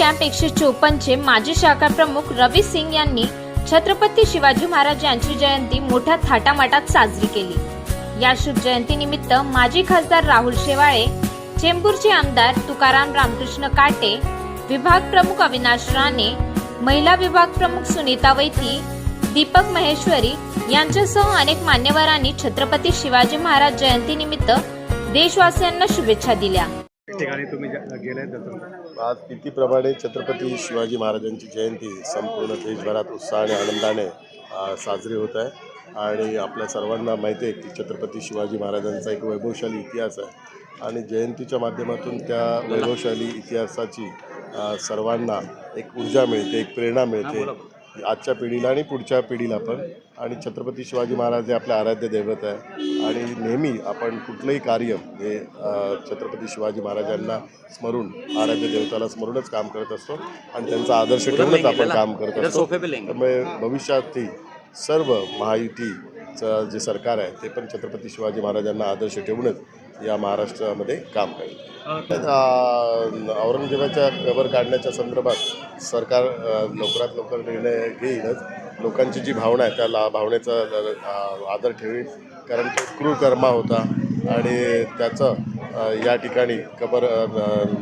Camp एकशे चोपन्नचे माजी शाखा प्रमुख रवी सिंग यांनी छत्रपती शिवाजी महाराज यांची जयंती मोठ्या थाटामाटात साजरी केली. या शुभ जयंतीनिमित्त माजी खासदार राहुल शेवाळे चेंबूरचे आमदार तुकाराम रामकृष्ण काटे विभाग प्रमुख अविनाश राणे महिला विभाग प्रमुख सुनीता वैती दीपक महेश्वरी यांच्यासह अनेक मान्यवरांनी छत्रपती शिवाजी महाराज जयंतीनिमित्त देशवासियांना शुभेच्छा दिल्या. ठिकाणी तुम्ही गेले आज तिथीप्रमाणे छत्रपती शिवाजी महाराजांची जयंती संपूर्ण देशभरात उत्साहाने आनंदाने साजरी होत आहे. आणि आपल्या सर्वांना माहिती आहे की छत्रपती शिवाजी महाराजांचा एक वैभवशाली इतिहास आहे. आणि जयंतीच्या माध्यमातून त्या वैभवशाली इतिहासाची सर्वांना एक ऊर्जा मिळते एक प्रेरणा मिळते. आजच्या पिढीला आणि पुढच्या पिढीला पण. आणि छत्रपती शिवाजी महाराज हे आपले आराध्य दैवत आहे. आणि नेहमी आपण कुठलंही कार्य हे छत्रपती शिवाजी महाराजांना स्मरून आराध्य देवताला स्मरूनच काम करत असतो. आणि त्यांचा आदर्श ठेवूनच आपण काम करत असतो. त्यामुळे भविष्यातही सर्व महायुतीचं जे सरकार आहे ते पण छत्रपती शिवाजी महाराजांना आदर्श ठेवूनच या महाराष्ट्रामध्ये काम करेल. औरंगजेबाच्या कबर काढण्याच्या संदर्भात सरकार लवकरात लवकर निर्णय घेईलच. लोकांची जी भावना आहे त्या भावनेचा आदर ठेवेल. कारण तो क्रूर कर्मा होता आणि त्याचं या ठिकाणी कबर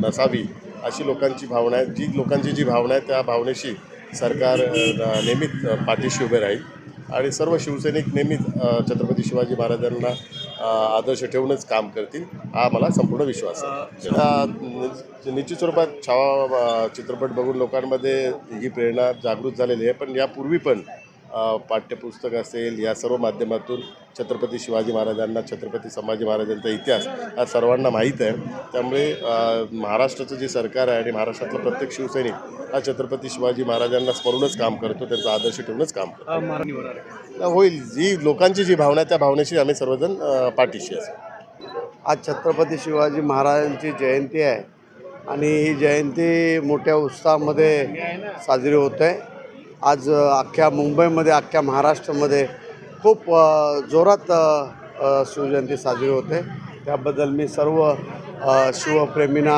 नसावी अशी लोकांची भावना आहे. जी लोकांची जी भावना आहे त्या भावनेशी सरकार नेहमीच पाठीशी उभे राहील. आणि सर्व शिवसैनिक नेहमीच छत्रपती शिवाजी महाराजांना आदर्श ठेवूनच काम करतील हा मला संपूर्ण विश्वास आहे. निश्चित स्वरूपात छावा चित्रपट बघून लोकांमध्ये ही प्रेरणा जागृत झालेली आहे पण यापूर्वी पण पाठ्यपुस्तक असेल या सर्व माध्यमातून छत्रपती शिवाजी महाराजांना छत्रपती संभाजी महाराजांचा इतिहास हा सर्वांना माहीत आहे. त्यामुळे महाराष्ट्राचं जे सरकार आहे आणि महाराष्ट्रातला प्रत्येक शिवसैनिक हा छत्रपती शिवाजी महाराजांना स्मरूनच काम करतो त्यांचा आदर्श ठेवूनच काम करतो. होईल जी लोकांची जी भावना आहे त्या भावनेशी आम्ही सर्वजण पाठीशी असू. आज छत्रपती शिवाजी महाराजांची जयंती आहे आणि ही जयंती मोठ्या उत्साहामध्ये साजरी होत आहे. आज अख्ख्या मुंबईमध्ये अख्ख्या महाराष्ट्रामध्ये खूप जोरात शिवजयंती साजरी होते. त्याबद्दल मी सर्व शिवप्रेमींना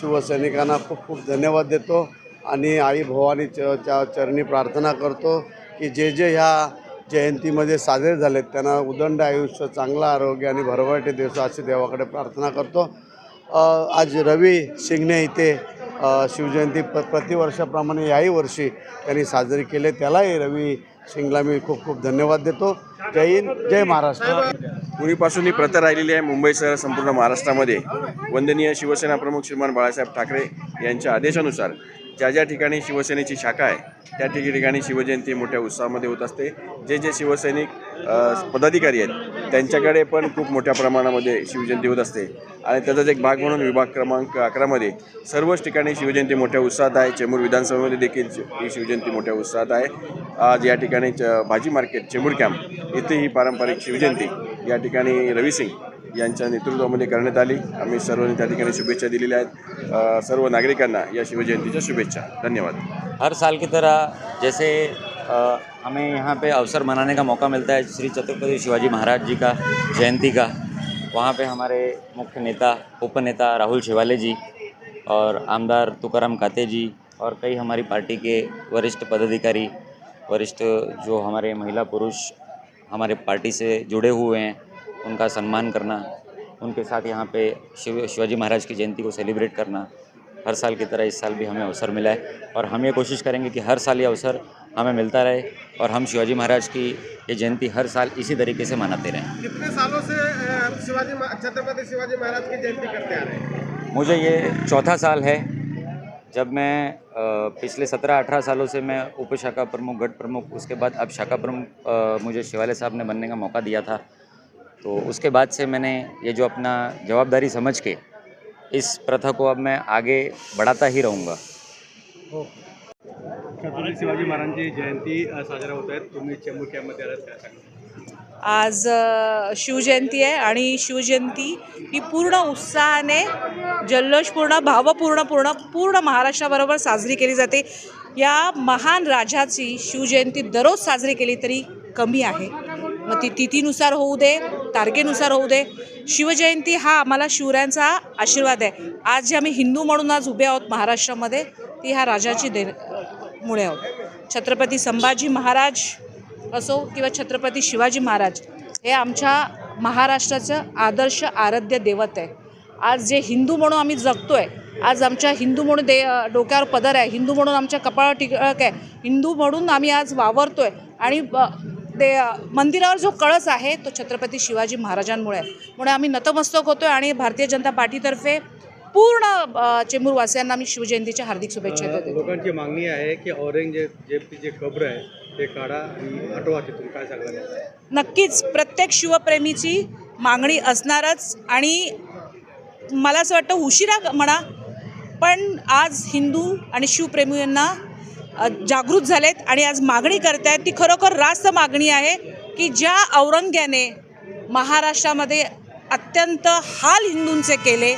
शिवसैनिकांना खूप खूप धन्यवाद देतो आणि आई भवानी च च्या चरणी प्रार्थना करतो की जे जे ह्या जयंतीमध्ये साजरे झालेत त्यांना उदंड आयुष्य चांगलं आरोग्य आणि भरभराटी दिवस अशी देवाकडे प्रार्थना करतो. आज रवी शिंगणे इथे शिवजयंती प प्रतिवर्षाप्रमाणे याही वर्षी त्यांनी साजरी केले. त्यालाही रवी सिंगला मी खूप खूप धन्यवाद देतो. जय हिंद जय महाराष्ट्र. पूर्वीपासून ही प्रथा राहिलेली आहे मुंबईसह संपूर्ण महाराष्ट्रामध्ये. वंदनीय शिवसेना प्रमुख श्रीमान बाळासाहेब ठाकरे यांच्या आदेशानुसार ज्या ज्या ठिकाणी शिवसेनेची शाखा आहे त्या ठिकी- ठिकाणी शिवजयंती मोठ्या उत्साहामध्ये होत असते. जे जे शिवसैनिक पदाधिकारी आहेत त्यांच्याकडे पण खूप मोठ्या प्रमाणामध्ये शिवजयंती होत असते. आणि त्याचाच एक भाग म्हणून विभाग क्रमांक अकरामध्ये सर्वच ठिकाणी शिवजयंती मोठ्या उत्साहात आहे. चेंबूर विधानसभेमध्ये देखील ही शिवजयंती मोठ्या उत्साहात आहे. आज या ठिकाणी च भाजी मार्केट चेंबूर कॅम्प येथे ही पारंपरिक शिवजयंती या ठिकाणी रवी सिंग यांच्या नेतृत्वामध्ये करण्यात आली. आम्ही सर्वांनी त्या ठिकाणी शुभेच्छा दिलेल्या आहेत. सर्व नागरिकांना या शिवजयंतीच्या शुभेच्छा. धन्यवाद. हर साल की तरह जैसे आ... हमें यहाँ पे अवसर मनाने का मौका मिलता है श्री छत्रपति शिवाजी महाराज जी का जयंती का। वहाँ पे हमारे मुख्य नेता, उपनेता राहुल शिवाले जी और आमदार तुकाराम काते जी और कई हमारी पार्टी के वरिष्ठ पदाधिकारी, वरिष्ठ जो हमारे महिला पुरुष हमारे पार्टी से जुड़े हुए हैं, उनका सम्मान करना, उनके साथ यहाँ पे शिव, शिवाजी महाराज की जयंती को सेलिब्रेट करना, हर साल की तरह इस साल भी हमें अवसर मिला है। और हम ये कोशिश करेंगे कि हर साल ये अवसर हमें मिलता रहे और हम शिवाजी महाराज की ये जयंती हर साल इसी तरीके से मनाते रहें। कितने सालों से शिवाजी छत्रपति शिवाजी महाराज की जयंती करते आ रहे हैं? मुझे ये चौथा साल है। जब मैं पिछले सत्रह अठारह सालों से मैं उप शाखा प्रमुख गढ़ प्रमुख उसके बाद अब शाखा प्रमुख मुझे शिवालय साहब ने बनने का मौका दिया था। तो उसके बाद से मैंने ये जो अपना जवाबदारी समझ के इस प्रथा को अब मैं आगे बढ़ाता ही रहूँगा। छत्रपती शिवाजी महाराजांची जयंती साजरा होत आहेत. तुम्ही चेंबूर कॅम्पमध्ये आलात काय सांगा आज शिवजयंती आहे आणि शिवजयंती ही पूर्ण उत्साहाने जल्लोषपूर्ण भावपूर्ण पूर्ण पूर्ण महाराष्ट्राबरोबर साजरी केली जाते. या महान राजाची शिवजयंती दररोज साजरी केली तरी कमी आहे. मग ती तिथीनुसार होऊ दे तारखेनुसार होऊ दे. शिवजयंती हा आम्हाला शिवरायांचा आशीर्वाद आहे. आज जे आम्ही हिंदू म्हणून आज उभे आहोत महाराष्ट्रामध्ये ती ह्या राजाची दे मुळे आहोत. छत्रपती संभाजी महाराज असो किंवा छत्रपती शिवाजी महाराज हे आमच्या महाराष्ट्राचं आदर्श आराध्य दैवत आहे. आज जे हिंदू म्हणून आम्ही जगतोय आज आमच्या हिंदू म्हणून दे डोक्यावर पदर आहे हिंदू म्हणून आमच्या कपाळ टिकळक आहे हिंदू म्हणून आम्ही आज वावरतोय आणि ते मंदिरावर जो कळस आहे तो छत्रपती शिवाजी महाराजांमुळे आहे. म्हणून आम्ही नतमस्तक होतोय आणि भारतीय जनता पार्टीतर्फे पूर्ण चेंबूरवासियांना मी शिवजयंतीच्या हार्दिक शुभेच्छा देते. लोकांची मागणी आहे की औरंगजेबची जे कब्र आहे ते काढा आणि आठवा तिथून. काय सांगणार नक्कीच प्रत्येक शिवप्रेमीची मागणी असणारच आणि मला असं वाटतं उशिरा म्हणा पण आज हिंदू आणि शिवप्रेमींना जागृत झालेत आणि आज मागणी करत आहेत ती खरोखर रास्त मागणी आहे की ज्या औरंग्याने महाराष्ट्रामध्ये अत्यंत हाल हिंदूंचे केले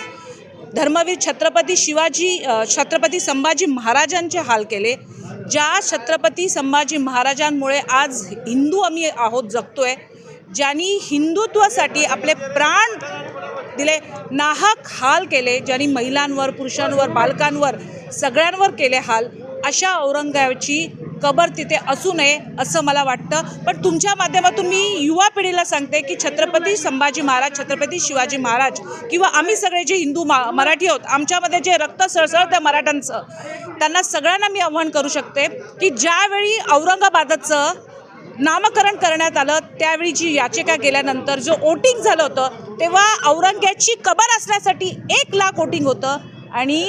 धर्मवीर छत्रपती शिवाजी छत्रपती संभाजी महाराजांचे हाल केले. ज्या छत्रपती संभाजी महाराजांमुळे आज हिंदू आम्ही आहोत जगतोय ज्यांनी हिंदुत्वासाठी आपले प्राण दिले नाहक हाल केले ज्यांनी महिलांवर पुरुषांवर बालकांवर सगळ्यांवर केले हाल अशा औरंगाबादची कबर तिथे असू नये असं मला वाटतं. पण तुमच्या माध्यमातून मी युवा पिढीला सांगते की छत्रपती संभाजी महाराज छत्रपती शिवाजी महाराज किंवा आम्ही सगळे जे हिंदू मा मराठी आहोत आमच्यामध्ये जे रक्त सळसळतं मराठ्यांचं त्यांना सगळ्यांना मी आव्हान करू शकते की ज्यावेळी औरंगाबादचं नामकरण करण्यात आलं त्यावेळी जी याचिका गेल्यानंतर जो वोटिंग झालं होतं तेव्हा औरंग्याची कबर असण्यासाठी एक लाख वोटिंग होतं आणि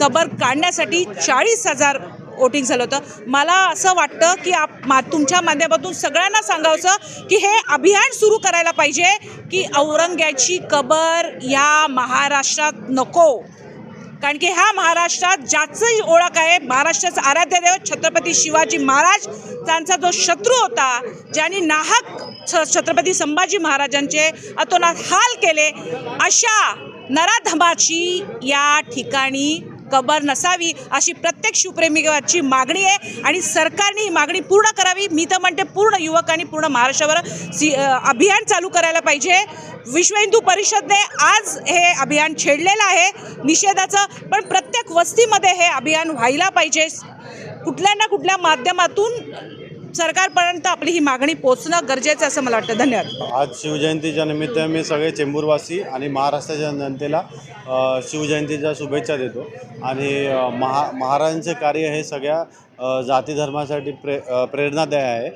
कबर काढण्यासाठी चाळीस हजार वोटिंग झालं होतं. मला असं वाटतं की आप मा तुमच्या माध्यमातून सगळ्यांना सांगावचं की हे अभियान सुरू करायला पाहिजे की औरंग्याची कबर या महाराष्ट्रात नको. कारण की ह्या महाराष्ट्रात ज्याचंही ओळख आहे महाराष्ट्राचं आराध्य देव छत्रपती शिवाजी महाराज त्यांचा जो शत्रू होता ज्यांनी नाहक छ छत्रपती संभाजी महाराजांचे अतोनात हाल केले अशा नराधमाची या ठिकाणी कबर नसावी अशी प्रत्येक शिवप्रेमीची मागणी आहे. आणि सरकारने ही मागणी पूर्ण करावी. मी तर म्हणते पूर्ण युवकांनी पूर्ण महाराष्ट्रावर सी अभियान चालू करायला पाहिजे. विश्व हिंदू परिषदने आज हे अभियान छेडलेलं आहे निषेधाचं. पण प्रत्येक वस्तीमध्ये हे अभियान व्हायला पाहिजे. कुठल्या ना कुठल्या माध्यमातून सरकारपर्यंत आपली ही मागणी पोचणं गरजेचं असं मला वाटतं. धन्यवाद. आज शिवजयंतीच्या निमित्त मी सगळे चेंबूरवासी आणि महाराष्ट्राच्या जनतेला शिवजयंतीच्या शुभेच्छा देतो. आणि महा महाराजांचे कार्य हे सगळ्या जाती धर्मासाठी प्रे अ, प्रेरणादायी आहे.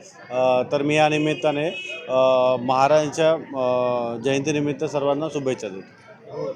तर मी या निमित्ताने महाराजांच्या जयंतीनिमित्त सर्वांना शुभेच्छा देतो.